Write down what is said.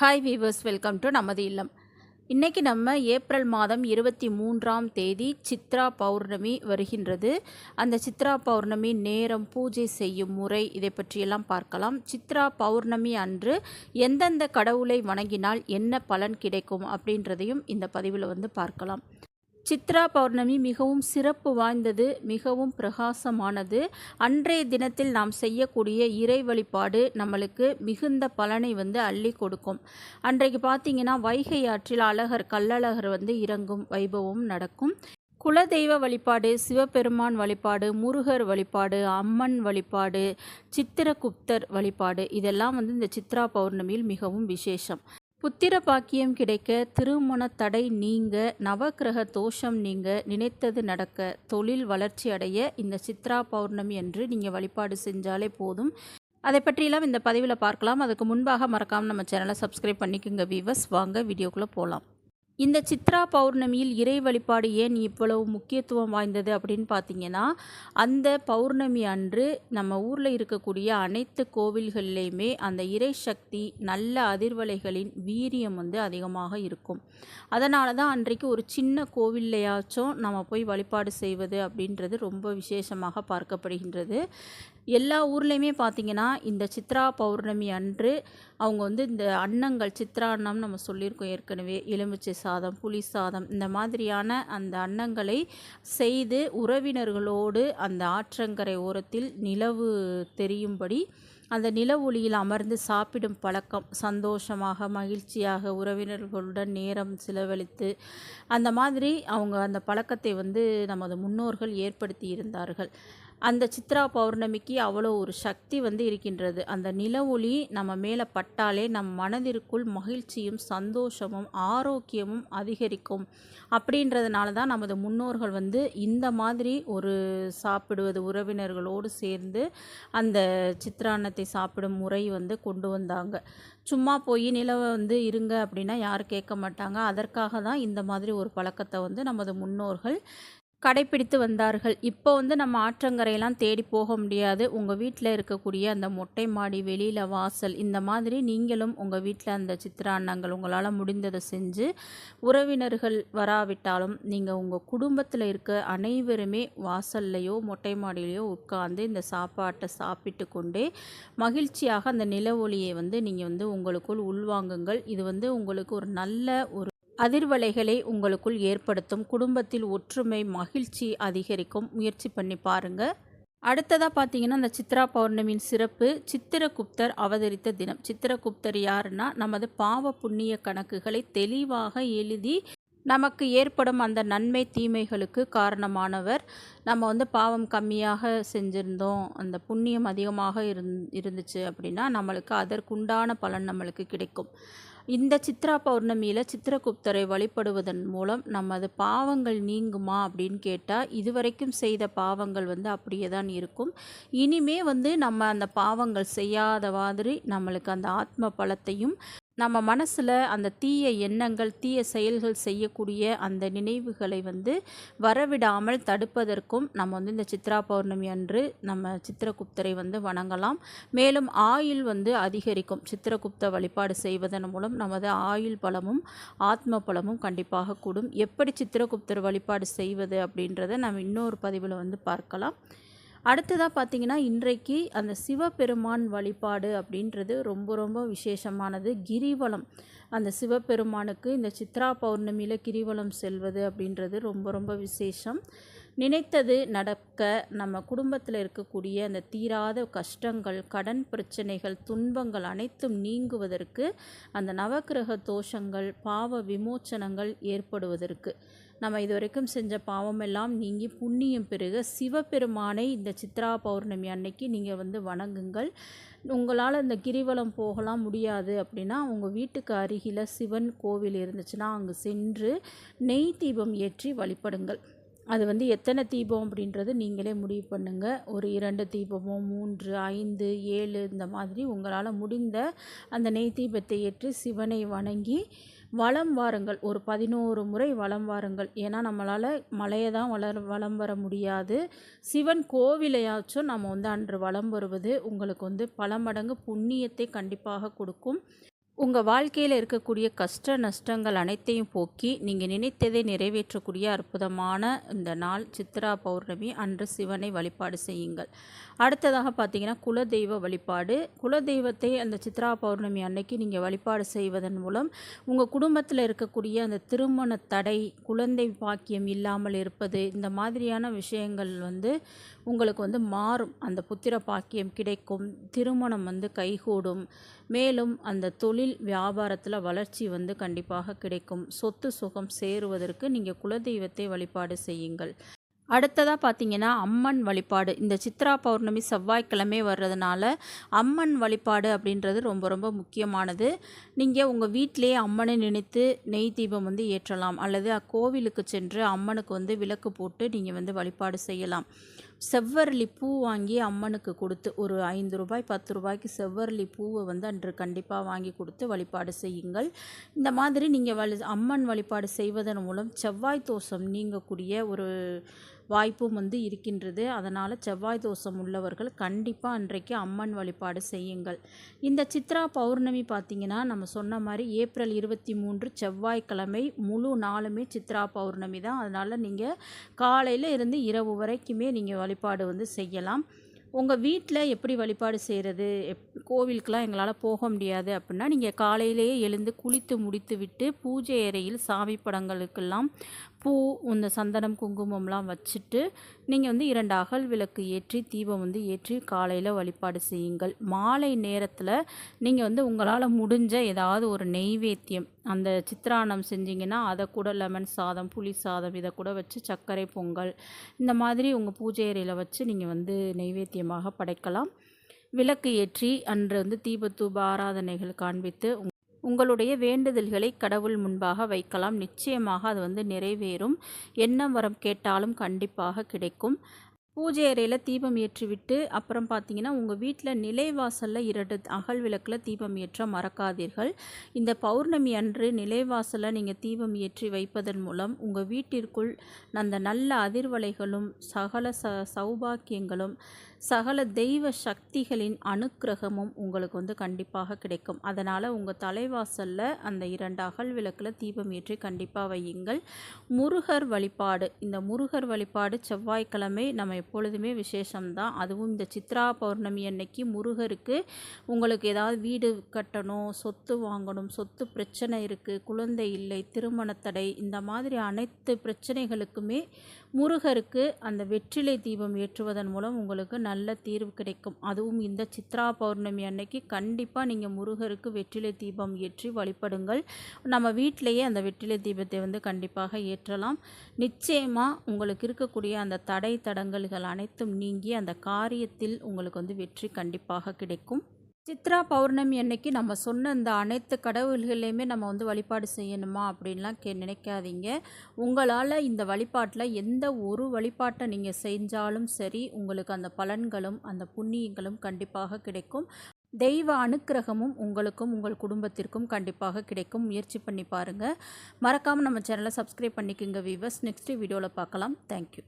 Hi viewers welcome to நமது இல்லம். இன்றைக்கி நம்ம ஏப்ரல் மாதம் இருபத்தி மூன்றாம் தேதி சித்ரா பௌர்ணமி வருகின்றது. அந்த சித்ரா பௌர்ணமி நேரம் பூஜை செய்யும் முறை இதை பற்றியெல்லாம் பார்க்கலாம். சித்ரா பௌர்ணமி அன்று எந்தெந்த கடவுளை வணங்கினால் என்ன பலன் கிடைக்கும் அப்படின்றதையும் இந்த பதிவில் வந்து பார்க்கலாம். சித்ரா பௌர்ணமி மிகவும் சிறப்பு வாய்ந்தது மிகவும் பிரகாசமானது. அன்றைய தினத்தில் நாம் செய்யக்கூடிய இறை வழிபாடு நம்மளுக்கு மிகுந்த பலனை வந்து அள்ளி கொடுக்கும். அன்றைக்கு பார்த்தீங்கன்னா வைகை ஆற்றில் அழகர் கள்ளழகர் வந்து இறங்கும் வைபவம் நடக்கும். குலதெய்வ வழிபாடு சிவபெருமான் வழிபாடு முருகர் வழிபாடு அம்மன் வழிபாடு சித்திரகுப்தர் வழிபாடு இதெல்லாம் வந்து இந்த சித்ரா பௌர்ணமியில் மிகவும் விசேஷம். புத்திர பாக்கியம் கிடைக்க திருமண தடை நீங்க நவக்கிரக தோஷம் நீங்க நினைத்தது நடக்க தொழில் வளர்ச்சி அடைய இந்த சித்ரா பௌர்ணமி என்று நீங்கள் வழிபாடு செஞ்சாலே போதும். அதை பற்றியெல்லாம் இந்த பதிவில் பார்க்கலாம். அதுக்கு முன்பாக மறக்காமல் நம்ம சேனலை சப்ஸ்கிரைப் பண்ணிக்கோங்க வீவர்ஸ் வாங்க வீடியோக்குள்ளே போகலாம் இந்த சித்ரா பௌர்ணமியில் இறை வழிபாடு ஏன் இவ்வளவு முக்கியத்துவம் வாய்ந்தது அப்படின்னு பார்த்தீங்கன்னா அந்த பௌர்ணமி அன்று நம்ம ஊரில் இருக்கக்கூடிய அனைத்து கோவில்கள்லேயுமே அந்த இறை சக்தி நல்ல அதிர்வலைகளின் வீரியம் வந்து அதிகமாக இருக்கும். அதனால தான் அன்றைக்கு ஒரு சின்ன கோவில்லையாச்சும் நம்ம போய் வழிபாடு செய்வது அப்படின்றது ரொம்ப விசேஷமாக பார்க்கப்படுகின்றது. எல்லா ஊர்லேயுமே பார்த்திங்கன்னா இந்த சித்ரா பௌர்ணமி அன்று அவங்க வந்து இந்த அன்னங்கள் சித்ரா அன்னம் நம்ம சொல்லியிருக்கோம் ஏற்கனவே. எலுமிச்சை சாதம் புளி சாதம் இந்த மாதிரியான அந்த அன்னங்களை செய்து உறவினர்களோடு அந்த ஆற்றங்கரை ஓரத்தில் நிலவு தெரியும்படி அந்த நில ஒளியில் அமர்ந்து சாப்பிடும் பழக்கம் சந்தோஷமாக மகிழ்ச்சியாக உறவினர்களுடன் நேரம் செலவழித்து அந்த மாதிரி அவங்க அந்த பழக்கத்தை வந்து நமது முன்னோர்கள் ஏற்படுத்தி இருந்தார்கள். அந்த சித்ரா பௌர்ணமிக்கு அவ்வளோ ஒரு சக்தி வந்து இருக்கின்றது. அந்த நில ஒளி நம்ம மேலே பட்டாலே நம் மனதிற்குள் மகிழ்ச்சியும் சந்தோஷமும் ஆரோக்கியமும் அதிகரிக்கும். அப்படின்றதுனால தான் நமது முன்னோர்கள் வந்து இந்த மாதிரி ஒரு சாப்பிடுவது உறவினர்களோடு சேர்ந்து அந்த சித்திரான்னத்தை சாப்பிடும் முறை வந்து கொண்டு வந்தாங்க. சும்மா போய் நிலவை வந்து இருங்க அப்படின்னா யாரும் கேட்க மாட்டாங்க. அதற்காக தான் இந்த மாதிரி ஒரு பழக்கத்தை வந்து நமது முன்னோர்கள் கடைப்பிடித்து வந்தார்கள். இப்போ வந்து நம்ம ஆற்றங்கரையெல்லாம் தேடி போக முடியாது. உங்கள் வீட்டில் இருக்கக்கூடிய அந்த மொட்டை மாடி வெளியில் வாசல் இந்த மாதிரி நீங்களும் உங்கள் வீட்டில் அந்த சித்திராண்ணங்கள் உங்களால் முடிந்ததை செஞ்சு உறவினர்கள் வராவிட்டாலும் நீங்கள் உங்கள் குடும்பத்தில் இருக்க அனைவருமே வாசல்லையோ மொட்டை மாடியிலையோ உட்காந்து இந்த சாப்பாட்டை சாப்பிட்டு கொண்டே மகிழ்ச்சியாக அந்த நில ஒளியை வந்து நீங்கள் வந்து உங்களுக்குள் உள்வாங்குங்கள். இது வந்து உங்களுக்கு ஒரு நல்ல ஒரு அதிர்வலைகளை உங்களுக்குள் ஏற்படுத்தும் குடும்பத்தில் ஒற்றுமை மகிழ்ச்சி அதிகரிக்கும். முயற்சி பண்ணி பாருங்கள் அடுத்ததாக பார்த்தீங்கன்னா இந்த சித்ரா பௌர்ணமியின் சிறப்பு சித்திரகுப்தர் அவதரித்த தினம். சித்திரகுப்தர் யாருன்னா நமது பாவ புண்ணிய கணக்குகளை தெளிவாக எழுதி நமக்கு ஏற்படும் அந்த நன்மை தீமைகளுக்கு காரணமானவர். நம்ம வந்து பாவம் கம்மியாக செஞ்சுருந்தோம். அந்த புண்ணியம் அதிகமாக இருந் இருந்துச்சு அப்படின்னா நம்மளுக்கு அதற்குண்டான பலன் நம்மளுக்கு கிடைக்கும். இந்த சித்ரா பௌர்ணமியில் சித்திரகுப்தரை வழிபடுவதன் மூலம் நமது பாவங்கள் நீங்குமா அப்படின்னு கேட்டால் இதுவரைக்கும் செய்த பாவங்கள் வந்து அப்படியே தான் இருக்கும். இனிமே வந்து நம்ம அந்த பாவங்கள் செய்யாத மாதிரி நம்மளுக்கு அந்த ஆத்ம பலத்தையும் நம்ம மனசில் அந்த தீய எண்ணங்கள் தீய செயல்கள் செய்யக்கூடிய அந்த நினைவுகளை வந்து வரவிடாமல் தடுப்பதற்கும் நம்ம வந்து இந்த சித்ரா பௌர்ணமி அன்று நம்ம சித்திரகுப்தரை வந்து வணங்கலாம். மேலும் ஆயுள் வந்து அதிகரிக்கும். சித்திரகுப்த வழிபாடு செய்வதன் மூலம் நமது ஆயுள் பலமும் ஆத்ம பலமும் கண்டிப்பாக கூடும். எப்படி சித்திரகுப்தர் வழிபாடு செய்வது அப்படின்றத நம்ம இன்னொரு பதிவில் வந்து பார்க்கலாம். அடுத்ததாக பார்த்தீங்கன்னா இன்றைக்கு அந்த சிவபெருமான் வழிபாடு அப்படின்றது ரொம்ப ரொம்ப விசேஷமானது. கிரிவலம். அந்த சிவபெருமானுக்கு இந்த சித்ரா பௌர்ணமியில் கிரிவலம் செல்வது அப்படின்றது ரொம்ப ரொம்ப விசேஷம். நினைத்தது நடக்க நம்ம குடும்பத்தில் இருக்கக்கூடிய அந்த தீராத கஷ்டங்கள் கடன் பிரச்சனைகள் துன்பங்கள் அனைத்தும் நீங்குவதற்கு அந்த நவக்கிரக தோஷங்கள் பாவ விமோச்சனங்கள் ஏற்படுவதற்கு. நம்ம இதுவரைக்கும் செஞ்ச பாவமெல்லாம் நீங்கி புண்ணியம் பெருக சிவபெருமானை இந்த சித்ரா பௌர்ணமி அன்னைக்கு நீங்கள் வந்து வணங்குங்கள். உங்களால் இந்த கிரிவலம் போகலாம் முடியாது அப்படின்னா உங்கள் வீட்டுக்கு அருகில் சிவன் கோவில் இருந்துச்சுன்னா அங்கே சென்று நெய் தீபம் ஏற்றி வழிபடுங்கள். அது வந்து எத்தனை தீபம் அப்படின்றது நீங்களே முடிவு பண்ணுங்கள் ஒரு இரண்டு தீபமோ மூன்று ஐந்து ஏழு இந்த மாதிரி உங்களால் முடிந்த அந்த நெய் தீபத்தை ஏற்றி சிவனை வணங்கி வலம் வாருங்கள். ஒரு பதினோரு முறை வலம் வாருங்கள். ஏன்னா நம்மளால் மலையை தான் வளர வலம் வர முடியாது. சிவன் கோவிலையாச்சும் நம்ம வந்து அன்று வலம் வருவது உங்களுக்கு வந்து பல மடங்கு புண்ணியத்தை கண்டிப்பாக கொடுக்கும். உங்கள் வாழ்க்கையில் இருக்கக்கூடிய கஷ்ட நஷ்டங்கள் அனைத்தையும் போக்கி நீங்கள் நினைத்ததை நிறைவேற்றக்கூடிய அற்புதமான இந்த நாள் சித்ரா பௌர்ணமி. அன்று சிவனை வழிபாடு செய்யுங்கள். அடுத்ததாக பார்த்தீங்கன்னா குலதெய்வ வழிபாடு. குலதெய்வத்தை அந்த சித்ரா பௌர்ணமி அன்னைக்கு நீங்கள் வழிபாடு செய்வதன் மூலம் உங்கள் குடும்பத்தில் இருக்கக்கூடிய அந்த திருமண தடை குழந்தை பாக்கியம் இல்லாமல் இருப்பது இந்த மாதிரியான விஷயங்கள் வந்து உங்களுக்கு வந்து மாறும். அந்த புத்திர பாக்கியம் கிடைக்கும். திருமணம் வந்து கைகூடும். மேலும் அந்த தொழில் வியாபாரத்தில் வளர்ச்சி வந்து கண்டிப்பாக கிடைக்கும். சொத்து சுகம் சேருவதற்கு நீங்கள் குலதெய்வத்தை வழிபாடு செய்யுங்கள். அடுத்ததாக பார்த்தீங்கன்னா அம்மன் வழிபாடு. இந்த சித்ரா பௌர்ணமி செவ்வாய்க்கிழமை வர்றதுனால அம்மன் வழிபாடு அப்படின்றது ரொம்ப ரொம்ப முக்கியமானது. நீங்கள் உங்கள் வீட்டிலேயே அம்மனை நினைத்து நெய் தீபம் வந்து ஏற்றலாம். அல்லது அக்கோவிலுக்கு சென்று அம்மனுக்கு வந்து விளக்கு போட்டு நீங்கள் வந்து வழிபாடு செய்யலாம். செவ்வரளி பூ வாங்கி அம்மனுக்கு கொடுத்து ஒரு ஐந்து ரூபாய் பத்து ரூபாய்க்கு செவ்வரளி பூவை வந்து அன்று கண்டிப்பாக வாங்கி கொடுத்து வழிபாடு செய்யுங்கள். இந்த மாதிரி நீங்கள் வழி அம்மன் வழிபாடு செய்வதன் மூலம் செவ்வாய் தோஷம் நீங்கக்கூடிய ஒரு வாய்ப்பும் வந்து இருக்கின்றது. அதனால் செவ்வாய் தோஷம் உள்ளவர்கள் கண்டிப்பாக அன்றைக்கு அம்மன் வழிபாடு செய்யுங்கள். இந்த சித்ரா பௌர்ணமி பார்த்திங்கன்னா நம்ம சொன்ன மாதிரி ஏப்ரல் இருபத்தி மூன்று செவ்வாய்க்கிழமை முழு நாளுமே சித்ரா பௌர்ணமி தான். அதனால் நீங்கள் காலையில் இருந்து இரவு வரைக்குமே நீங்கள் வழிபாடு வந்து செய்யலாம். உங்கள் வீட்டில் எப்படி வழிபாடு செய்கிறது எப் கோவிலுக்கெலாம் எங்களால் போக முடியாது அப்படின்னா நீங்கள் காலையிலேயே எழுந்து குளித்து முடித்து விட்டு பூஜை அறையில் சாமி படங்களுக்கெல்லாம் பூ இந்த சந்தனம் குங்குமம்லாம் வச்சுட்டு நீங்கள் வந்து இரண்டு அகல் விளக்கு ஏற்றி தீபம் வந்து ஏற்றி காலையில் வழிபாடு செய்யுங்கள். மாலை நேரத்தில் நீங்கள் வந்து உங்களால் முடிஞ்ச ஏதாவது ஒரு நெய்வேத்தியம் அந்த சித்திரானம் செஞ்சிங்கன்னா அதை கூட லெமன் சாதம் புளி சாதம் இதை கூட வச்சு சர்க்கரை பொங்கல் இந்த மாதிரி உங்கள் பூஜை அறையில் வச்சு நீங்கள் வந்து நெய்வேத்தியமாக படைக்கலாம். விளக்கு ஏற்றி அன்று வந்து தீபத்தூப ஆராதனைகள் காண்பித்து உங்களுடைய வேண்டுதல்களை கடவுள் முன்பாக வைக்கலாம். நிச்சயமாக அது வந்து நிறைவேறும். என்ன வரம் கேட்டாலும் கண்டிப்பாக கிடைக்கும். பூஜை அறையில் தீபம் ஏற்றிவிட்டு அப்புறம் பார்த்தீங்கன்னா உங்கள் வீட்டில் நிலைவாசலில் இரண்டு அகல் விளக்கில் தீபம் ஏற்ற மறக்காதீர்கள். இந்த பௌர்ணமி அன்று நிலைவாசலில் நீங்கள் தீபம் ஏற்றி வைப்பதன் மூலம் உங்கள் வீட்டிற்குள் அந்த நல்ல அதிர்வலைகளும் சகல ச சௌபாக்கியங்களும் சகல தெய்வ சக்திகளின் அனுக்கிரகமும் உங்களுக்கு வந்து கண்டிப்பாக கிடைக்கும். அதனால் உங்கள் தலைவாசலில் அந்த இரண்டு அகல் விளக்கில் தீபம் ஏற்றி கண்டிப்பாக வையுங்கள். முருகர் வழிபாடு இந்த முருகர் வழிபாடு செவ்வாய்க்கிழமை நம்ம எப்பொழுதுமே விசேஷம்தான். அதுவும் இந்த சித்ரா பௌர்ணமி அன்னைக்கு முருகருக்கு உங்களுக்கு ஏதாவது வீடு கட்டணும் சொத்து வாங்கணும் சொத்து பிரச்சனை இருக்குது குழந்தை இல்லை திருமணத்தடை இந்த மாதிரி அனைத்து பிரச்சனைகளுக்குமே முருகருக்கு அந்த வெற்றிலை தீபம் ஏற்றுவதன் மூலம் உங்களுக்கு நல்ல தீர்வு கிடைக்கும். அதுவும் இந்த சித்ரா பௌர்ணமி அன்னைக்கு கண்டிப்பாக நீங்கள் முருகருக்கு வெற்றிலை தீபம் ஏற்றி வழிபடுங்கள். நம்ம வீட்டிலையே அந்த வெற்றிலை தீபத்தை வந்து கண்டிப்பாக ஏற்றலாம். நிச்சயமாக உங்களுக்கு இருக்கக்கூடிய அந்த தடை தடங்கல்கள் அனைத்தும் நீங்கி அந்த காரியத்தில் உங்களுக்கு வந்து வெற்றி கண்டிப்பாக கிடைக்கும். சித்ரா பௌர்ணமி அன்னைக்கு நம்ம சொன்ன இந்த அனைத்து கடவுள்களையுமே நம்ம வந்து வழிபாடு செய்யணுமா அப்படின்லாம் கே நினைக்காதீங்க. உங்களால் இந்த வழிபாட்டில் எந்த ஒரு வழிபாட்டை நீங்கள் செஞ்சாலும் சரி உங்களுக்கு அந்த பலன்களும் அந்த புண்ணியங்களும் கண்டிப்பாக கிடைக்கும். தெய்வ அனுக்கிரகமும் உங்களுக்கும் உங்கள் குடும்பத்திற்கும் கண்டிப்பாக கிடைக்கும். முயற்சி பண்ணி பாருங்கள் மறக்காமல் நம்ம சேனலை சப்ஸ்கிரைப் பண்ணிக்கோங்க வீவர்ஸ் நெக்ஸ்ட் வீடியோவில் பார்க்கலாம். தேங்க்யூ